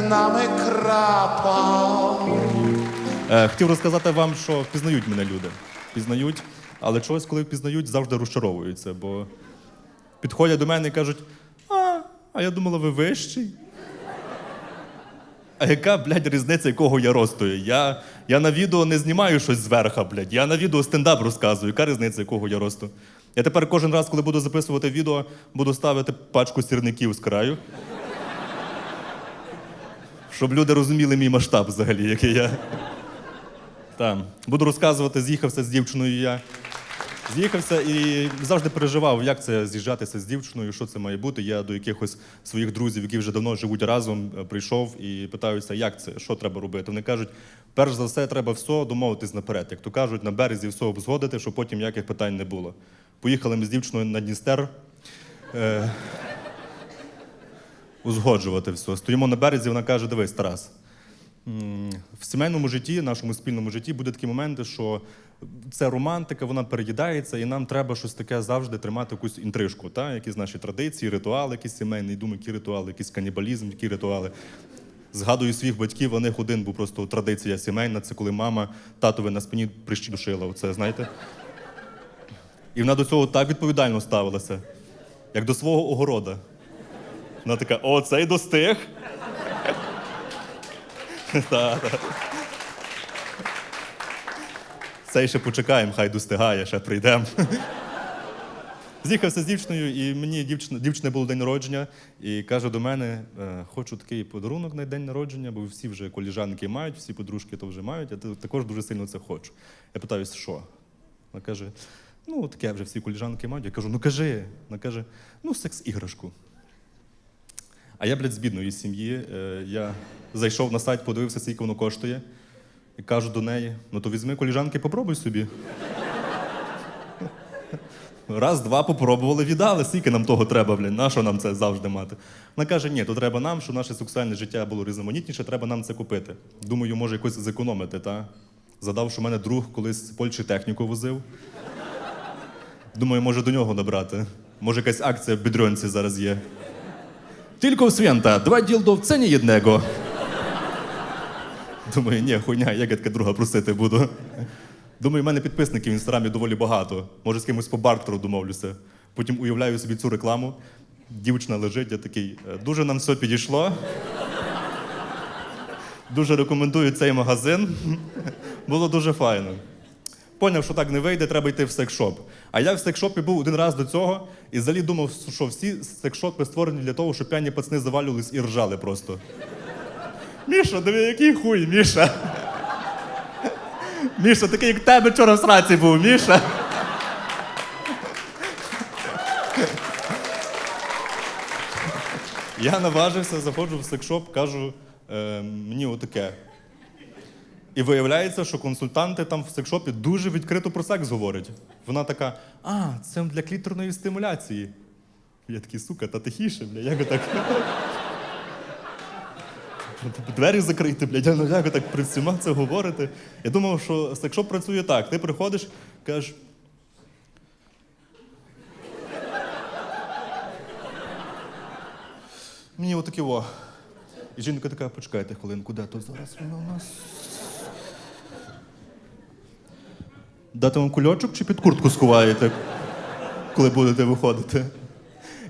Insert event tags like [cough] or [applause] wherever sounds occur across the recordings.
За крапав. Е, хотів розказати вам, що впізнають мене люди. Впізнають, але чогось, коли впізнають, завжди розчаровуються, бо підходять до мене і кажуть: а, а я думала, ви вищий. А яка, блядь, різниця, якого я росту? Я, я на відео не знімаю щось зверха, блядь. Я на відео стендап розказую. Яка різниця, якого я росту? Я тепер кожен раз, коли буду записувати відео, буду ставити пачку сірників з краю. Щоб люди розуміли мій масштаб взагалі, який я. Так. Буду розказувати, з'їхався з дівчиною я. З'їхався і завжди переживав, як це з'їжджатися з дівчиною, що це має бути. Я до якихось своїх друзів, які вже давно живуть разом, е, прийшов і питаюся, як це, що треба робити. Вони кажуть, перш за все, треба все домовитись наперед. Як то кажуть, на березі все обзгодити, щоб потім ніяких питань не було. Поїхали ми з дівчиною на Дністер. Е, узгоджувати все. Стоїмо на березі, вона каже: дивись, Тарас. В сімейному житті, нашому спільному житті, буде такі моменти, що це романтика, вона переїдається, і нам треба щось таке завжди тримати якусь інтрижку, та? якісь наші традиції, ритуали, якісь сімейні, думаю, які ритуали, якийсь канібалізм, які ритуали. Згадую своїх батьків, у них один був просто традиція сімейна, це коли мама татові на спині прищі душила. Оце, знаєте? І вона до цього так відповідально ставилася, як до свого огорода. Вона така: о, цей достиг. Цей ще почекаємо, хай достигає, ще прийдемо. З'їхався з дівчиною, і мені дівчина, дівчина було день народження, і каже до мене: е, хочу такий подарунок на день народження, бо всі вже коліжанки мають, всі подружки то вже мають, я також дуже сильно це хочу. Я питаюся, що? Вона каже: ну, таке вже всі коліжанки мають. Я кажу, ну кажи. Вона каже, ну, секс-іграшку. А я, блядь, з бідної сім'ї. Е, Я зайшов на сайт, подивився, скільки воно коштує. І кажу до неї: ну то візьми коліжанки, попробуй собі. Раз, два попробували, віддали, скільки нам того треба, блін, на що нам це завжди мати? Вона каже, ні, то треба нам, щоб наше сексуальне життя було різноманітніше, треба нам це купити. Думаю, може якось зекономити, та? Задав, що в мене друг колись з Польщі техніку возив. Думаю, може до нього набрати. Може, якась акція в бідрьонці зараз є. Тільки у свята, два ділдо в ціні єдnego. Думаю, ні, хуйня, як я таке друга просити буду. Думаю, в мене підписників в інстаграмі доволі багато. Може, з кимось по бартеру домовлюся. Потім уявляю собі цю рекламу. Дівчина лежить, я такий, «Е, дуже нам все підійшло. Дуже рекомендую цей магазин. Було дуже файно. Поняв, що так не вийде, треба йти в секшоп. А я в секшопі був один раз до цього і взагалі думав, що всі секшопи створені для того, щоб п'яні пацани завалювались і ржали просто. Міша, диви, який хуй, Міша. Міша, такий, як тебе вчора в сраці був, Міша. Я наважився, заходжу в секшоп, кажу, е, мені отаке. І виявляється, що консультанти там в секшопі дуже відкрито про секс говорять. Вона така: а, це для кліторної стимуляції. Я такий, сука, та тихіше, бля, як ви так. [laughs] Двері закрити, блядь, ну як так при всіма це говорите. Я думав, що секшоп працює так. Ти приходиш, кажеш. Мені отакі о. І жінка така, почекайте хвилинку, де то зараз вона у нас. Дати вам кульочок чи під куртку сховаєте, коли будете виходити?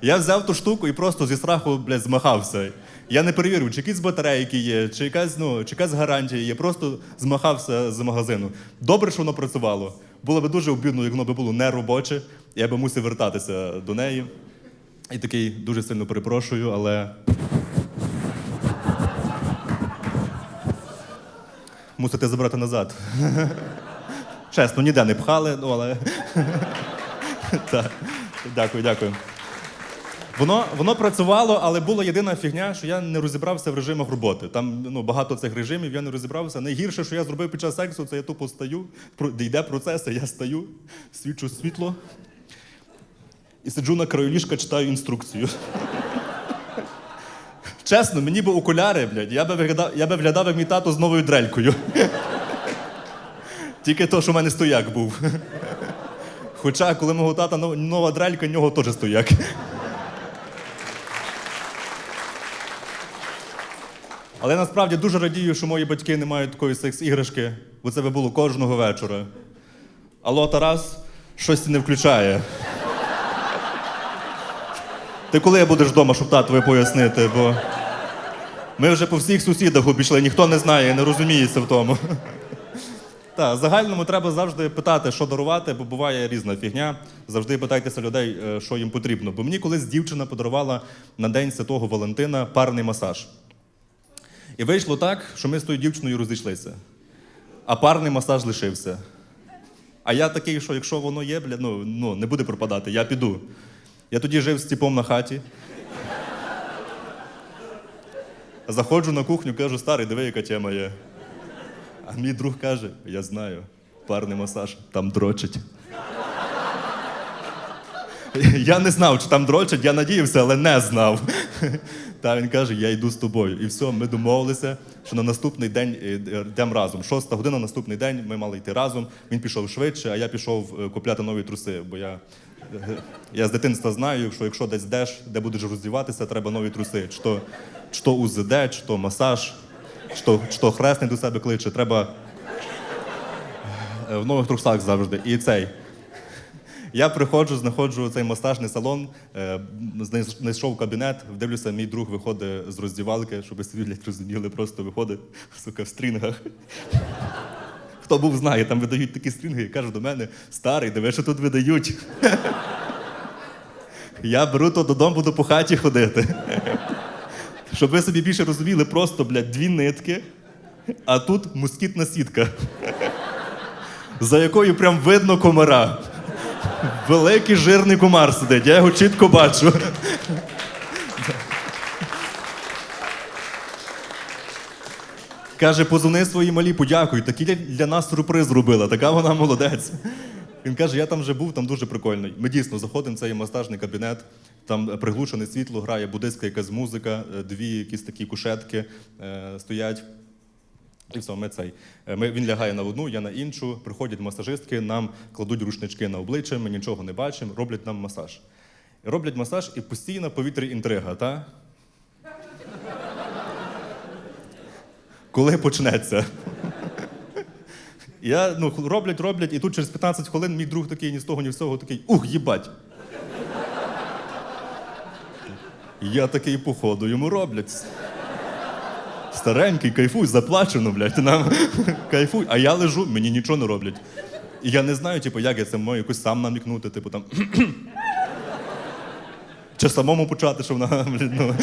Я взяв ту штуку і просто зі страху, блядь, змахався. Я не перевірив, чи якісь батарейки є, чи якась, ну, чи якась гарантія є. Просто змахався з магазину. Добре, що воно працювало. Було б дуже обідно, як воно б було не робоче. Я би мусив вертатися до неї. І такий дуже сильно перепрошую, але. Мусите забрати назад. [laughs] Чесно, ніде не пхали, ну але. [laughs] так. Дякую, дякую. Воно, воно працювало, але була єдина фігня, що я не розібрався в режимах роботи. Там ну, багато цих режимів, я не розібрався. Найгірше, що я зробив під час сексу, це я тупо стаю, йде процес, я стаю, свічу світло і сиджу на краю ліжка, читаю інструкцію. [laughs] Чесно, мені б окуляри, блядь, я би виглядав, я би виглядав як мій тато з новою дрелькою. Тільки то, що в мене стояк був. Хоча, коли мого тата нова дрелька, в нього теж стояк. Але насправді дуже радію, що мої батьки не мають такої секс-іграшки, бо це би було кожного вечора. Алло, Тарас, щось не включає. Ти коли будеш вдома, щоб татові пояснити, бо ми вже по всіх сусідах обійшли, ніхто не знає, не розуміється в тому. Так, в загальному треба завжди питати, що дарувати, бо буває різна фігня. Завжди питайтеся людей, е, що їм потрібно. Бо мені колись дівчина подарувала на День Святого Валентина парний масаж. І вийшло так, що ми з тою дівчиною розійшлися, а парний масаж лишився. А я такий, що якщо воно є, бля, ну, ну не буде пропадати, я піду. Я тоді жив з тіпом на хаті. Заходжу на кухню, кажу, старий, диви, яка тема є. А мій друг каже: я знаю, парний масаж, там дрочить. Я не знав, чи там дрочать, я надіявся, але не знав. Та він каже, я йду з тобою. І все, ми домовилися, що на наступний день е, йдемо разом. Шоста година, наступний день ми мали йти разом. Він пішов швидше, а я пішов е, купляти нові труси, бо я, е, я з дитинства знаю, що якщо десь йдеш, де будеш роздіватися, треба нові труси. Чи то, чи то УЗД, чи то масаж, чи то хресний до себе кличе. Треба е, в нових трусах завжди. І цей. Я приходжу, знаходжу цей масажний салон, е, знайшов кабінет, дивлюся, мій друг виходить з роздівалки, щоб собі блядь, розуміли, просто виходить, сука, в стрінгах. Хто був знає, там видають такі стрінги, і каже до мене, старий, диви, що тут видають. Я беру то додому, буду по хаті ходити. Щоб ви собі більше розуміли, просто, блядь, дві нитки, а тут москітна сітка, за якою прям видно комара. Великий жирний комар сидить, я його чітко бачу. Каже, позвони своїй малі, подякуй. Для- для нас сюрприз зробила, така вона молодець. Він каже, я там вже був, там дуже прикольно. Ми дійсно заходимо в цей масажний кабінет, там е, приглушене світло, грає буддистська якась музика, е, дві якісь такі кушетки е, стоять. І все, ми цей. Е, Ми, він лягає на одну, я на іншу. Приходять масажистки, нам кладуть рушнички на обличчя, ми нічого не бачимо, роблять нам масаж. Роблять масаж і постійно в повітрі інтрига, та? Коли почнеться? Я, ну, роблять, роблять, і тут через 15 хвилин мій друг такий ні з того, ні з цього такий, ух, їбать. Я такий, походу, йому роблять. Старенький, кайфуй, заплачено, блядь, нам кайфуй. А я лежу, мені нічого не роблять. І я не знаю, типу, як я це маю якось сам намікнути, типу там. Чи самому почати, що вона, блін, ну.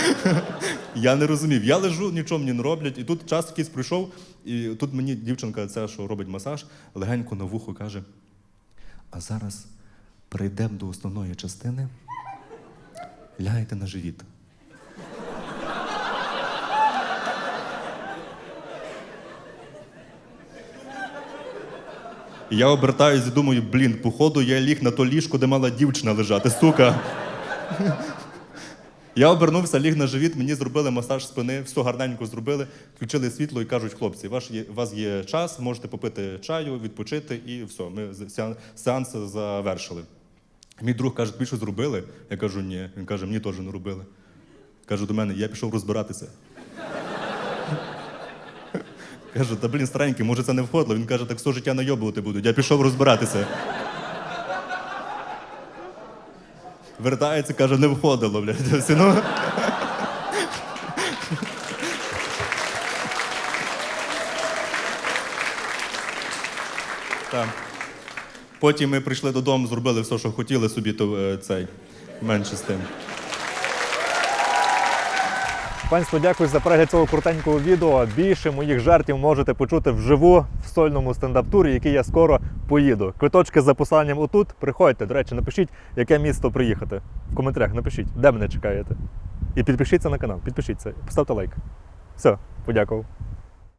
Я не розумів. Я лежу, нічого мені не роблять. І тут час якийсь прийшов, і тут мені дівчинка, ця, що робить масаж, легенько на вухо каже: а зараз перейдемо до основної частини, лягайте на живіт. Я обертаюсь і думаю, блін, походу я ліг на то ліжко, де мала дівчина лежати, сука. Я обернувся, ліг на живіт, мені зробили масаж спини, все гарненько зробили, включили світло і кажуть, хлопці, ваш є, у вас є час, можете попити чаю, відпочити, і все, ми сеанс завершили. Мій друг каже, тобі зробили? Я кажу, ні. Він каже, мені теж не робили. Каже до мене, я пішов розбиратися. Кажу, та блін, старенький, може це не входило. Він каже, так все життя найобувати будуть. Я пішов розбиратися. Вертається, каже, не входило, блядь. Всі, Ну. Так. Потім ми прийшли додому, зробили все, що хотіли собі, то е, цей менше з тим. Панство, дякую за перегляд цього крутенького відео. Більше моїх жартів можете почути вживу сольному стендап-турі, який я скоро поїду. Квиточки за посиланням отут. Приходьте. До речі, напишіть, яке місто приїхати. В коментарях напишіть, де мене чекаєте. І підпишіться на канал, підпишіться, поставте лайк. Все, подякував.